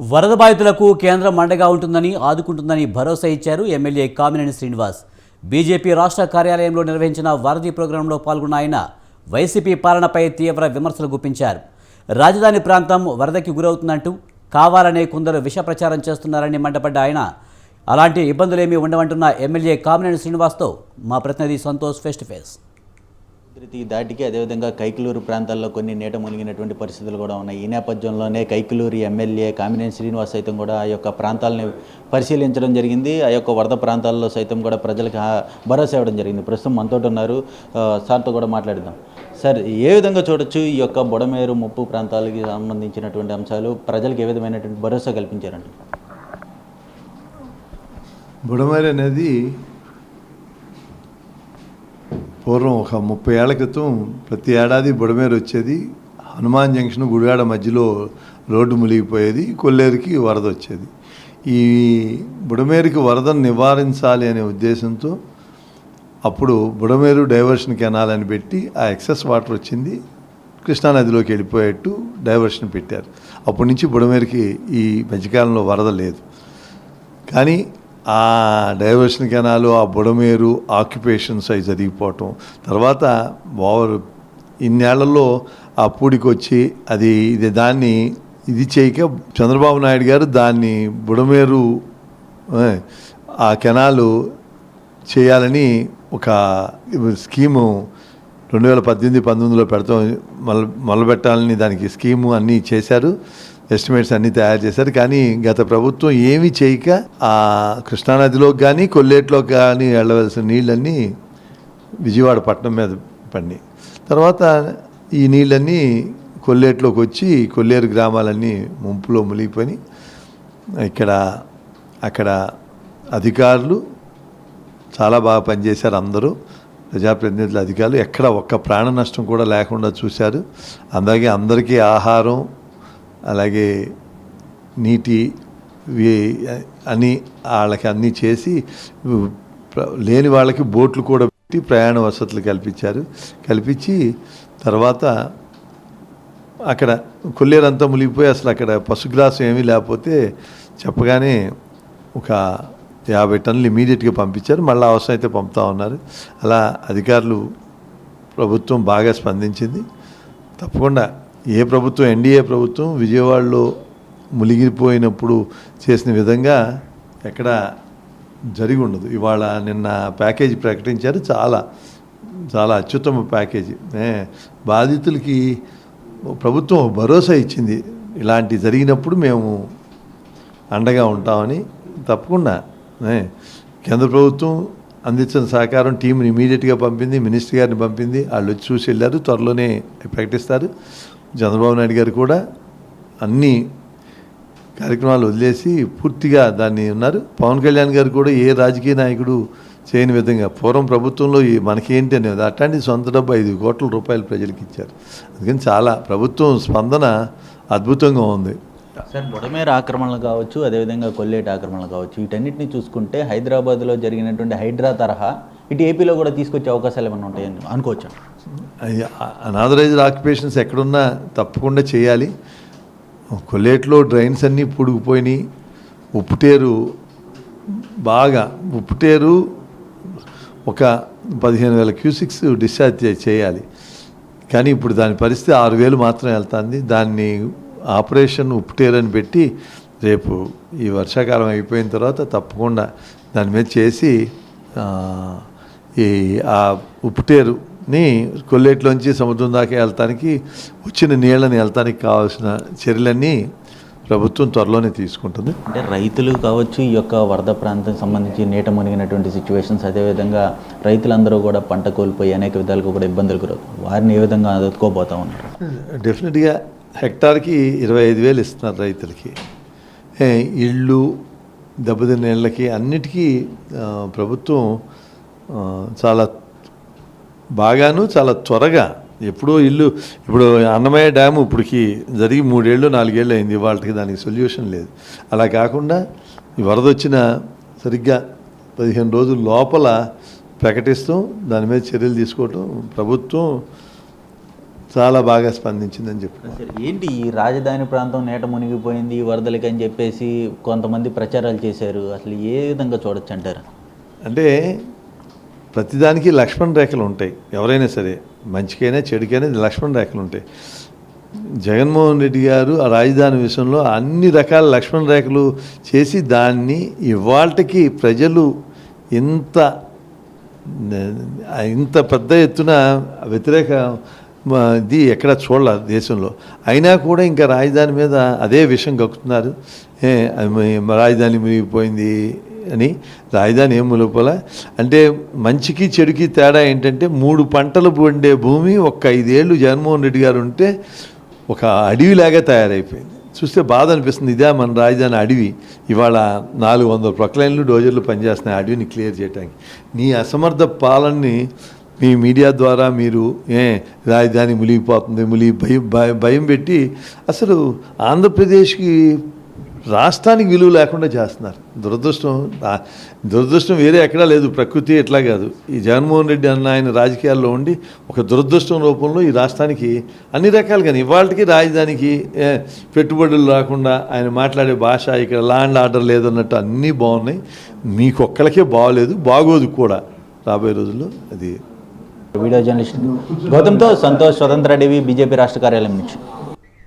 వరద బాధితులకు కేంద్రం అండగా ఉంటుందని ఆదుకుంటుందని భరోసా ఇచ్చారు ఎమ్మెల్యే కామినేని శ్రీనివాస్. బీజేపీ రాష్ట్ర కార్యాలయంలో నిర్వహించిన వరది ప్రోగ్రాంలో పాల్గొన్న ఆయన వైసీపీ పాలనపై తీవ్ర విమర్శలు గుప్పించారు. రాజధాని ప్రాంతం వరదకి గురవుతుందంటూ కావాలనే కొందరు విష ప్రచారం చేస్తున్నారని మండపడ్డ ఆయన అలాంటి ఇబ్బందులేమీ ఉండవంటున్న ఎమ్మెల్యే కామినేని శ్రీనివాస్తో మా ప్రతినిధి సంతోష్ ఫేస్ టు ఫేస్ ఉధృతి దాటికి అదేవిధంగా కైకులూరు ప్రాంతాల్లో కొన్ని నీట మునిగినటువంటి పరిస్థితులు కూడా ఉన్నాయి. ఈ నేపథ్యంలోనే కైకులూరు ఎమ్మెల్యే కామినేని శ్రీనివాస్ సైతం కూడా ఆ యొక్క ప్రాంతాలని పరిశీలించడం జరిగింది. ఆ యొక్క వరద ప్రాంతాల్లో సైతం కూడా ప్రజలకు భరోసా ఇవ్వడం జరిగింది. ప్రస్తుతం మనతో ఉన్నారు. సార్తో కూడా మాట్లాడదాం సార్ ఏ విధంగా చూడొచ్చు ఈ యొక్క బుడమేరు ముప్పు ప్రాంతాలకి సంబంధించినటువంటి అంశాలు? ప్రజలకు ఏ విధమైనటువంటి భరోసా కల్పించారండి బుడమేరు అనేది పూర్వం ఒక ముప్పై ఏళ్ళ క్రితం ప్రతి ఏడాది బుడమేరు వచ్చేది. హనుమాన్ జంక్షన్ గుడివాడ మధ్యలో రోడ్డు మునిగిపోయేది. కొల్లేరుకి వరద వచ్చేది. ఈ బుడమేరుకి వరదను నివారించాలి అనే ఉద్దేశంతో అప్పుడు బుడమేరు డైవర్షన్ కెనాల్ అని పెట్టి ఆ ఎక్సెస్ వాటర్ వచ్చింది. కృష్ణానదిలోకి వెళ్ళిపోయేట్టు డైవర్షన్ పెట్టారు. అప్పటి నుంచి బుడమేరుకి ఈ మధ్యకాలంలో వరద లేదు. కానీ ఆ డైవర్షన్ కెనాలు ఆ బుడమేరు ఆక్యుపేషన్స్ అవి జరిగిపోవటం తర్వాత ఓవర్ ఇన్నేళ్ళలో ఆ పూడికి వచ్చి అది ఇది దాన్ని ఇది చేయక చంద్రబాబు నాయుడు గారు దాన్ని బుడమేరు ఆ కెనాలు చేయాలని ఒక స్కీము రెండు వేల పద్దెనిమిది పంతొమ్మిదిలో పెడతాం మొదలు మొదలుపెట్టాలని దానికి స్కీము అన్నీ చేశారు. ఎస్టిమేట్స్ అన్నీ తయారు చేశారు. కానీ గత ప్రభుత్వం ఏమీ చేయక ఆ కృష్ణానదిలోకి కానీ కొల్లేట్లోకి కానీ వెళ్ళవలసిన నీళ్ళన్నీ విజయవాడ పట్టణం మీద పడినాయి. తర్వాత ఈ నీళ్ళన్నీ కొల్లేట్లోకి వచ్చి కొల్లేరు గ్రామాలన్నీ ముంపులో మునిగిపోయి ఇక్కడ అక్కడ అధికారులు చాలా బాగా పనిచేశారు అందరూ. ప్రజాప్రతినిధుల అధికారులు ఎక్కడ ఒక్క ప్రాణ నష్టం కూడా లేకుండా చూశారు. అలాగే అందరికీ ఆహారం అలాగే నీటి అని వాళ్ళకి అన్నీ చేసి లేని వాళ్ళకి బోట్లు కూడా పెట్టి ప్రయాణ వసతులు కల్పించారు. కల్పించి తర్వాత అక్కడ కొల్లేరంతా మునిగిపోయి అసలు అక్కడ పశుగ్రాసం ఏమీ లేకపోతే చెప్పగానే ఒక యాభై టన్నులు ఇమీడియట్గా పంపించారు. మళ్ళీ అవసరం అయితే పంపుతా ఉన్నారు. అలా అధికారులు ప్రభుత్వం బాగా స్పందించింది. తప్పకుండా ఏ ప్రభుత్వం ఎన్డీఏ ప్రభుత్వం విజయవాడలో మునిగిపోయినప్పుడు చేసిన విధంగా ఎక్కడ జరిగి ఉండదు. ఇవాళ నిన్న ప్యాకేజీ ప్రకటించారు. చాలా చాలా అత్యుత్తమ ప్యాకేజీ. బాధితులకి ప్రభుత్వం భరోసా ఇచ్చింది. ఇలాంటి జరిగినప్పుడు మేము అండగా ఉంటామని తప్పకుండా కేంద్ర ప్రభుత్వం అందించిన సహకారం టీంని ఇమీడియట్గా పంపింది మినిస్టర్ గారిని పంపింది. వాళ్ళు వచ్చి చూసి వెళ్ళారు. త్వరలోనే ప్రకటిస్తారు. చంద్రబాబు నాయుడు గారు కూడా అన్ని కార్యక్రమాలు వదిలేసి పూర్తిగా దాన్ని ఉన్నారు. పవన్ కళ్యాణ్ గారు కూడా ఏ రాజకీయ నాయకుడు చేయని విధంగా పూర్వం ప్రభుత్వంలో ఈ మనకేంటి అనేది అట్లాంటి సొంత డబ్బు ఐదు కోట్ల రూపాయలు ప్రజలకు ఇచ్చారు. అందుకని చాలా ప్రభుత్వం స్పందన అద్భుతంగా ఉంది. సార్ బుడమేర ఆక్రమణలు కావచ్చు అదేవిధంగా కొల్లేటి ఆక్రమణలు కావచ్చు వీటన్నిటిని చూసుకుంటే హైదరాబాద్లో జరిగినటువంటి హైడ్రా తరహా ఇటు ఏపీలో కూడా తీసుకొచ్చే అవకాశాలు ఏమైనా ఉంటాయని అనుకోవచ్చు? అనాథరైజ్డ్ ఆక్యుపేషన్స్ ఎక్కడున్నా తప్పకుండా చేయాలి. కొల్లేట్లో డ్రైన్స్ అన్నీ పుడిగిపోయినాయి. ఉప్పుటేరు బాగా ఉప్పుటేరు ఒక పదిహేను వేల క్యూసిక్స్ డిశ్చార్జ్ చేయాలి. కానీ ఇప్పుడు దాని పరిస్థితి ఆరు వేలు మాత్రం వెళ్తుంది. దాన్ని ఆపరేషన్ ఉప్పుటేరు అని పెట్టి రేపు ఈ వర్షాకాలం అయిపోయిన తర్వాత తప్పకుండా దాని మీద చేసి ఈ ఆ ఉప్పుటేరుని కొల్లేట్లోంచి సముద్రం దాకా వెళ్తానికి వచ్చిన నీళ్ళని వెళ్తానికి కావాల్సిన చర్యలన్నీ ప్రభుత్వం త్వరలోనే తీసుకుంటుంది. అంటే రైతులు కావచ్చు ఈ యొక్క వరద ప్రాంతం సంబంధించి నీట మునిగినటువంటి సిచ్యువేషన్స్ అదేవిధంగా రైతులందరూ కూడా పంట కోల్పోయి అనేక విధాలుగా కూడా ఇబ్బందులు గురవుతారు వారిని ఏ విధంగా ఆదుకోబోతా ఉన్నారు? డెఫినెట్గా హెక్టార్కి ఇరవై ఐదు వేలు ఇస్తున్నారు రైతులకి. ఇళ్ళు దెబ్బతిన్న ఇళ్ళకి అన్నిటికీ ప్రభుత్వం చాలా బాగాను చాలా త్వరగా. ఎప్పుడో ఇల్లు ఇప్పుడు అన్నమయ్య డ్యాము ఇప్పటికి జరిగి మూడేళ్ళు నాలుగేళ్ళు అయింది. వాళ్ళకి దానికి సొల్యూషన్ లేదు. అలా కాకుండా ఈ వరద వచ్చిన సరిగ్గా పదిహేను రోజుల లోపల ప్రకటిస్తాం దాని మీద చర్యలు తీసుకోవటం ప్రభుత్వం చాలా బాగా స్పందించిందని చెప్పారు ఏంటి ఈ రాజధాని ప్రాంతం నేట మునిగిపోయింది వరదలకి అని చెప్పేసి కొంతమంది ప్రచారాలు చేశారు. అసలు ఏ విధంగా చూడొచ్చు అంటారు? అంటే ప్రతిదానికి లక్ష్మణ రేఖలు ఉంటాయి. ఎవరైనా సరే మంచికైనా చెడుకైనా లక్ష్మణ రేఖలు ఉంటాయి. జగన్మోహన్ రెడ్డి గారు ఆ రాజధాని విషయంలో అన్ని రకాల లక్ష్మణ రేఖలు చేసి దాన్ని ఇవాళకి ప్రజలు ఇంత ఇంత పెద్ద ఎత్తున వ్యతిరేక ఇది ఎక్కడ చూడలేదు దేశంలో. అయినా కూడా ఇంకా రాజధాని మీద అదే విషయం కక్కుతున్నారు ఏ, అది రాజధాని మునిగిపోయింది అని రాజధాని ఏం లోపల? అంటే మంచికి చెడుకి తేడా ఏంటంటే మూడు పంటలు పండే భూమి ఒక ఐదేళ్ళు జగన్మోహన్ రెడ్డి గారు ఉంటే ఒక అడవిలాగా తయారైపోయింది. చూస్తే బాధ అనిపిస్తుంది. ఇదే మన రాజధాని అడవి. ఇవాళ నాలుగు వందల ప్రొక్లైన్లు డోజర్లు పనిచేస్తున్నాయి అడవిని క్లియర్ చేయడానికి నీ అసమర్థ పాలనని మీ మీడియా ద్వారా మీరు ఏ రాజధాని మునిగిపోతుంది మునిగి భయం భయం భయం పెట్టి అసలు ఆంధ్రప్రదేశ్కి రాష్ట్రానికి విలువ లేకుండా చేస్తున్నారు. దురదృష్టం దురదృష్టం వేరే ఎక్కడా లేదు. ప్రకృతి ఎట్లా కాదు. ఈ జగన్మోహన్ రెడ్డి అన్న ఆయన రాజకీయాల్లో ఉండి ఒక దురదృష్టం రూపంలో ఈ రాష్ట్రానికి అన్ని రకాలుగా ఇవాళకి రాజధానికి పెట్టుబడులు రాకుండా ఆయన మాట్లాడే భాష ఇక్కడ ల్యాండ్ ఆర్డర్ లేదన్నట్టు అన్నీ బాగున్నాయి. మీకు ఒక్కరికే బాగోలేదు బాగోదు కూడా రాబోయే రోజుల్లో. అది వీడియో జర్నలిస్ట్. గౌతమ్తో సంతోష్ స్వతంత్ర టీవీ బీజేపీ రాష్ట్ర కార్యాలయం నుంచి.